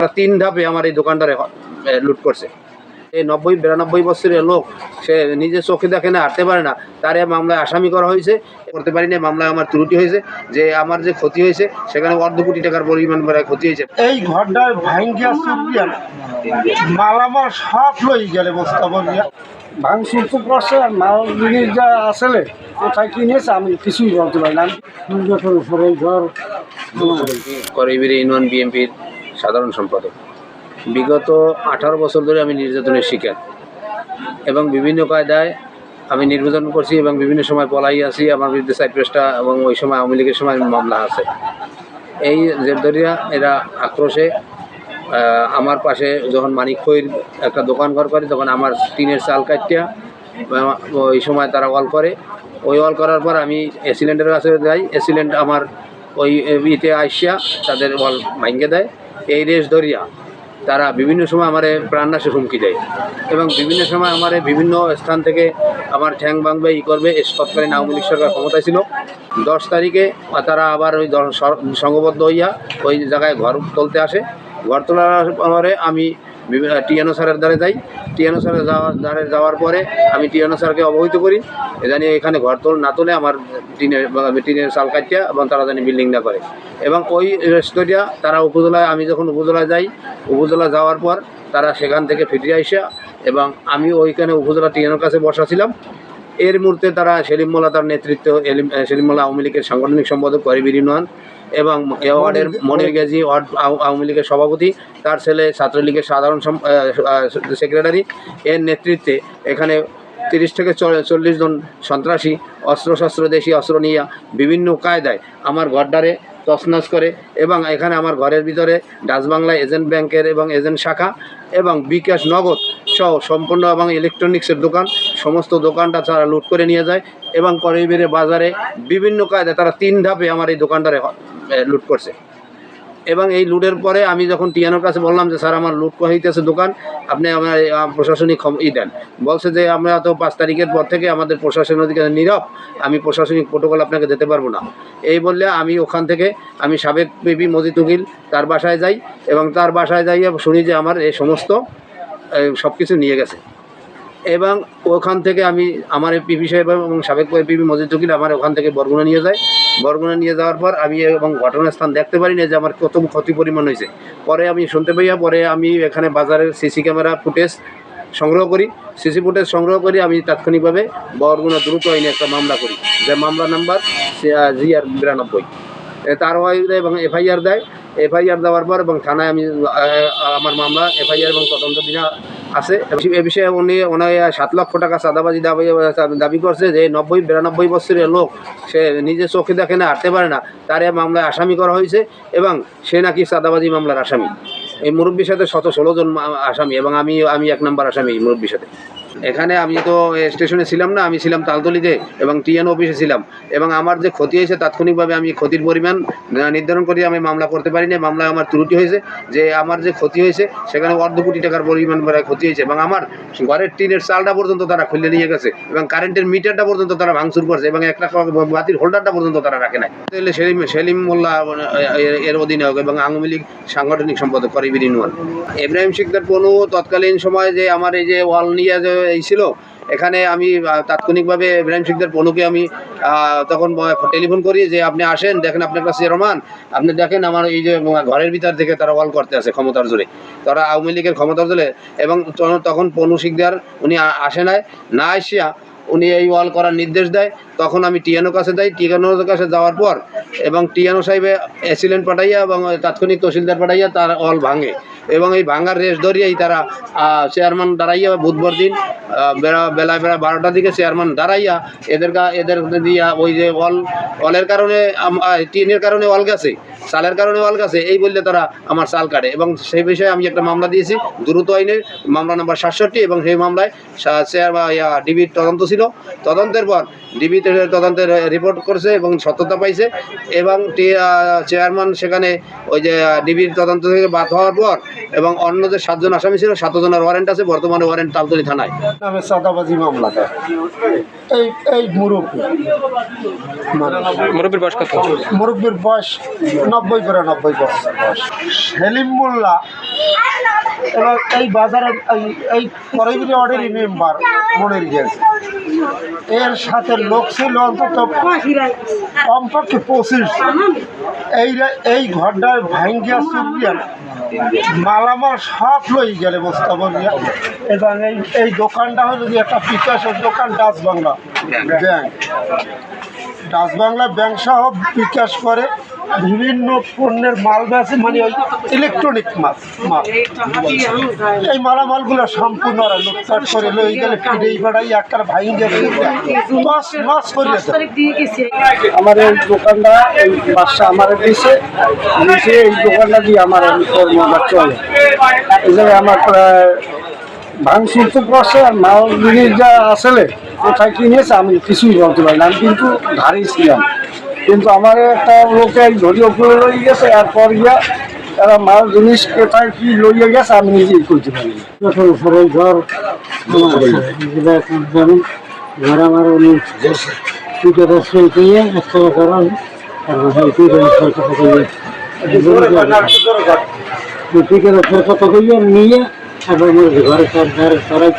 তারা তিন ধাপে আমার এই দোকানটারে লুট করছে। এই নব্বই বিরানব্বই বছরের লোক সে নিজে চোখে দেখে না হাঁটতে পারে না। তারে মামলায় আসামি করা হয়েছে। করতে পারি না মামলায় আমার ত্রুটি হয়েছে। যে আমার যে ক্ষতি হয়েছে সেখানে অর্ধ কোটি টাকার পরিমাণ প্রায় ক্ষতি হয়েছে। এই ঘরটার ভাঙ্গিয়া চুরিয়া মালামাল সব লই গেলে বস্তা বলিয়া ভাঙচুর তো করছে আর মাল জিনিস যা আসলে কোথায় কিনেছে আমি কিছুই বলতে পারলাম দুর্গতর উপরে এই ঘর করিবির ইউনিয়ন বিএনপির সাধারণ সম্পাদক। বিগত আঠারো বছর ধরে আমি নির্যাতনের শিকার এবং বিভিন্ন কায়দায় আমি নির্বাচন করছি এবং বিভিন্ন সময় পলাই আছি। আমার বিরুদ্ধে সাইপ্রেসটা এবং ওই সময় আওয়ামী লীগের সময় মামলা আছে। এই জেরদরিয়া, এরা আক্রোশে আমার পাশে যখন মানিক খইর একটা দোকান ঘর করে, তখন আমার টিনের চাল কাটিয়া ওই সময় তারা ওয়াল করে। ওই ওয়াল করার পর আমি এসিলেন্টের কাছে যাই। এসিলেন্ট আমার ওই ইতে আইসিয়া তাদের ওয়াল ভাঙ্গে দেয়। এই রেস ধরিয়া তারা বিভিন্ন সময় আমার প্রাণনাশে হুমকি দেয় এবং বিভিন্ন সময় আমার বিভিন্ন স্থান থেকে আমার ঠ্যাং ভাঙবে, ই করবে তৎকালীন আওয়ামী লীগ সরকার ক্ষমতায় ছিল। দশ তারিখে তারা আবার ওই সংঘবদ্ধ হইয়া ওই জায়গায় ঘর তুলতে আসে। ঘর তোলার পরে আমি টিএনও স্যারের দ্বারে যাই। টিএনও স্যারের যাওয়ার দ্বারে যাওয়ার পরে আমি টিএনও স্যারকে অবহিত করি। জানি এখানে ঘর তোল না তোলে আমার টিনের টিনের চাল কাটিয়া এবং তারা জানি বিল্ডিং না করে। এবং ওই রেস্তোরিয়া তারা উপজেলায় আমি যখন উপজেলায় যাই, উপজেলা যাওয়ার পর তারা সেখান থেকে ফিরে আসা এবং আমি ওইখানে উপজেলা টিএনওর কাছে বসা ছিলাম। এর মুহূর্তে তারা সেলিম মোল্লা তার নেতৃত্ব সেলিম মোল্লা আওয়ামী লীগের সাংগঠনিক সম্পাদক করিবির ইউনিয়ন এবং এওয়ার্ডের ওয়ার্ডের মনির গাজী ওয়ার্ড আও- আওয়ামী লীগের সভাপতি তার ছেলে ছাত্রলীগের সাধারণ সেক্রেটারি। এর নেতৃত্বে এখানে তিরিশ থেকে চল্লিশ জন সন্ত্রাসী অস্ত্রশস্ত্র দেশি অস্ত্র নিয়ে বিভিন্ন কায়দায় আমার ঘরটারে তছনছ করে এবং এখানে আমার ঘরের ভিতরে ডাচ বাংলা এজেন্ট ব্যাংকের এবং এজেন্ট শাখা এবং বিকাশ নগদ সহ সম্পূর্ণ এবং ইলেকট্রনিক্সের দোকান, সমস্ত দোকানটা তারা লুট করে নিয়ে যায় এবং করিবের বাজারে বিভিন্ন কায়দায় তারা তিন ধাপে আমার এই দোকানটারে লুট করছে। এবং এই লুটের পরে আমি যখন টিয়ানোর কাছে বললাম যে, স্যার, আমার লুট হইতেছে দোকান, আপনি আমার প্রশাসনিক ই দেন। বলছে যে, আমরা তো পাঁচ তারিখের পর থেকে আমাদের প্রশাসনের দিকে নীরব, আমি প্রশাসনিক প্রোটোকল আপনাকে দিতে পারব না। এই বললে আমি ওখান থেকে, আমি সাবেক পিপি মজিদ উকিল, তার বাসায় যাই এবং তার বাসায় যাই শুনি যে, আমার এই সমস্ত সব কিছু নিয়ে গেছে। এবং ওখান থেকে আমি, আমার পিপি সাহেব এবং সাবেক পিপি মজিদ উকিল, আমার ওখান থেকে বরগুনা নিয়ে যায়। বরগুনা নিয়ে যাওয়ার পর আমি এবং ঘটনাস্থান দেখতে পারি না যে আমার কত ক্ষতি পরিমাণ হয়েছে। পরে আমি শুনতে পাইয়া পরে আমি এখানে বাজারের সিসি ক্যামেরা ফুটেজ সংগ্রহ করি। সিসি ফুটেজ সংগ্রহ করি, আমি তাৎক্ষণিকভাবে বরগুনা দ্রুত আইনে একটা মামলা করি। যে মামলা নাম্বার জিআর বিরানব্বই। তার এবং এফআইআর দেয়। এফআইআর দেওয়ার পর এবং থানায় আমি আমার মামলা, এফআইআর এবং তদন্ত বিনা আছে। এ বিষয়ে উনি ওনার সাত লক্ষ টাকা চাঁদাবাজি দাবি দাবি করছে যে নব্বই, বিরানব্বই বছরের লোক, সে নিজে চোখে দেখে না, হাঁটতে পারে না। তার মামলায় আসামি করা হয়েছে এবং সে নাকি চাঁদাবাজি মামলার আসামি। এই মুরব্বীর সাথে শত ষোলো জন আসামি এবং আমি আমি এক নম্বর আসামি মুরব্বীর সাথে। এখানে আমি তো স্টেশনে ছিলাম না, আমি ছিলাম তালতলিতে এবং টিএন অফিসে ছিলাম। এবং আমার যে ক্ষতি হয়েছে, তাৎক্ষণিকভাবে আমি ক্ষতির পরিমাণ নির্ধারণ করি আমি মামলা করতে পারি না মামলায় আমার ত্রুটি হয়েছে যে, আমার যে ক্ষতি হয়েছে, সেখানে অর্ধ কোটি টাকার পরিমাণ ক্ষতি হয়েছে এবং আমার ঘরের টিনের চালটা পর্যন্ত তারা খুলে নিয়ে গেছে এবং কারেন্টের মিটারটা পর্যন্ত তারা ভাঙচুর করছে এবং একটা বাতির হোল্ডারটা পর্যন্ত তারা রাখে নাই। সেলিম সেলিম মোল্লা এর- এর অধীনে এবং আওয়ামী লীগ সাংগঠনিক সম্পাদক করিবির ইউনিয়ন। ইব্রাহিম শিকদার পনু তৎকালীন সময় যে, আমার এই যে ওয়াল নিয়ে যে এই ছিল। এখানে আমি তাৎক্ষণিকভাবে ইব্রাহিম শিকদার পনুকে আমি তখন টেলিফোন করি যে, আপনি আসেন, দেখেন আপনার কাছে রহমান আপনি দেখেন আমার এই যে ঘরের ভিতর থেকে তারা ওয়াল করতে আছে ক্ষমতার জোরে। তারা আওয়ামী লীগের ক্ষমতার জোরে এবং তখন- পনু শিকদার, উনি আসে নাই। না আসিয়া উনি এই ওয়াল করার নির্দেশ দেয় তখন আমি টিএনও কাছে যাই। টিএনওর কাছে যাওয়ার পর এবং টিএনও সাহেবে এসিলেন্ট পাঠাইয়া এবং তাৎক্ষণিক তহসিলদার পাঠাইয়া তার ওয়াল ভাঙে এবং এই ভাঙার রেস ধরিয়েই তারা চেয়ারম্যান দাঁড়াইয়া বুধবার দিন আহ, বেলা বেলা বারোটার দিকে চেয়ারম্যান দাঁড়াইয়া এদের এদের দিয়া ওই যে ওয়াল ওয়ালের কারণে টিনের কারণে ওয়াল গেছে। চালের কারণে ওয়াল গেছে এই বললে তারা আমার চাল কাটে। এবং সেই বিষয়ে আমি একটা মামলা দিয়েছি দ্রুত আইনে মামলা নাম্বার সাতষট্টি এবং সেই মামলায় চেয়ার বা ইয়া ডিবির তদন্ত ছিল। তদন্তের পর ডিবি তদন্তের রিপোর্ট করছে এবং সত্যতা পাইছে। এবং চেয়ারম্যান সেখানে ওই যে ডিবির তদন্ত থেকে বাদ হওয়ার পর এবং অন্য যে সাতজন আসামি ছিল সাতজনের ওয়ারেন্ট আছে বর্তমানে ওয়ারেন্ট তালতলি থানায়। এই এই মুরব্বী। মুরব্বীর বয়স কত? মুরব্বীর বয়স নব্বই করে, নব্বই বছর সেলিম মোল্লা এবং এই বাজারের এই এই করিবিরি অর্ডারি মেম্বার, মনের গেছে। এর সাথে লোক ছিল অন্তত কমপক্ষে পঁচিশ এই এই ঘরটায় ভাঙ্গিয়া চুরিয়া মালামাল সব লই গেলে বস্তা বলিয়া এবং এই এই দোকানটা হলো যে একটা বিকাশের দোকান, Dutch Bangla bank. Dutch Bangla bank সহ বিকাশ করে বিভিন্ন পণ্যের মাল বেছে মানে ওই ইলেকট্রনিক মাল মাল। এই মালামালগুলো সম্পূর্ণ ওরা লুটপাট করে লই গেলে পিড়েই বেড়াই একটা ভাই গেছে মাস মাস করে আমার এই দোকানটা এই বাসা আমার দিছে। দিছে এই দোকানটা দিয়ে আমার আমি কর্মটা চলে। এই জায়গায় আমার প্রায় ভাঙচুর তো করছে আর মাল জিনিস যা আসলে কোথায় কিনেছে আমি কিছুই বলতে পারি না। আমি কিন্তু ধারেই ছিলাম। কিন্তু আমার একটা লোকে ধরি উপরে লই গেছে এরপর গিয়া তারা মাল জিনিস কোথায় কি লইয়ে গেছে আমি নিজেই করতে পারি সবাই ঘর ঘর আমার উনি একটা কইয়া নিয়ে এবং ঘরে ঘরে সরাই